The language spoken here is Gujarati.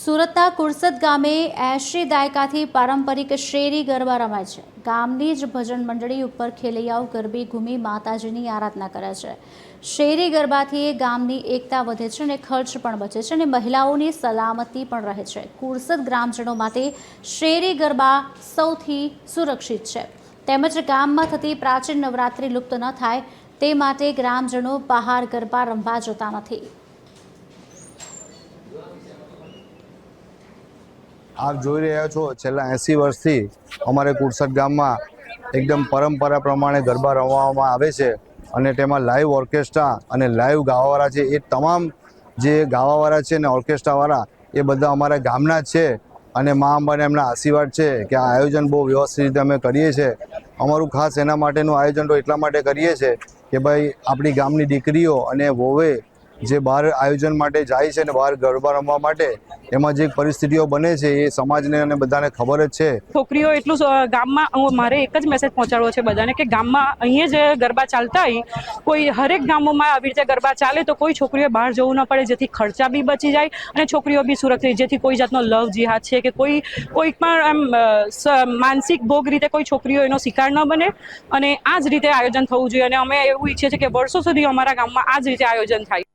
સુરતના કુરસદ ગામે એશી દાયકાથી પારંપરિક શેરી ગરબા રમાય છે. ગામની જ ભજન મંડળી ઉપર ખેલૈયાઓ ગરબી ઘૂમી માતાજીની આરાધના કરે છે. શેરી ગરબાથી ગામની એકતા વધે છે અને ખર્ચ પણ બચે છે અને મહિલાઓની સલામતી પણ રહે છે. કુરસદ ગ્રામજનો માટે શેરી ગરબા સૌથી સુરક્ષિત છે. તેમજ ગામમાં થતી પ્રાચીન નવરાત્રિ લુપ્ત ન થાય તે માટે ગ્રામજનો બહાર ગરબા રમવા જતા નથી. આપ જોઈ રહ્યા છો, છેલ્લા એંસી વર્ષથી અમારે કુરસદ ગામમાં એકદમ પરંપરા પ્રમાણે ગરબા રમવામાં આવે છે અને તેમાં લાઈવ ઓર્કેસ્ટ્રા અને લાઈવ ગાવાવાળા છે, એ તમામ જે ગાવાવાળા છે ને ઓર્કેસ્ટ્રાવાળા એ બધા અમારા ગામના જ છે અને મા અંબાને એમના આશીર્વાદ છે કે આ આયોજન બહુ વ્યવસ્થિત રીતે અમે કરીએ છીએ અમારું ખાસ એના માટેનું આયોજન તો એટલા માટે કરીએ છીએ કે ભાઈ આપણી ગામની દીકરીઓ અને વોવે જે બહાર આયોજન માટે જાય છે ને બહાર ગરબા રમવા માટે, એમાં જે પરિસ્થિતિઓ બને છે એ સમાજને અને બધાને ખબર જ છે. છોકરીઓ એટલું ગામમાં મારે એક જ મેસેજ પહોંચાડવો છે બધાને કે ગામમાં અહીંયા જે ગરબા ચાલતા હોય, કોઈ હરેક ગામોમાં આવી રીતે ગરબા ચાલે તો કોઈ છોકરીઓ બહાર જવું ન પડે, જેથી ખર્ચા બી બચી જાય અને છોકરીઓ બી સુરક્ષિત જેથી કોઈ જાતનો લવ જિહાદ છે કે કોઈ કોઈ પણ સ- માનસિક ભોગ રીતે કોઈ છોકરીઓ એનો શિકાર ન બને અને આ જ રીતે આયોજન થવું જોઈએ. અને અમે એવું ઈચ્છીએ છીએ કે વર્ષો સુધી અમારા ગામમાં આ જ રીતે આયોજન થાય.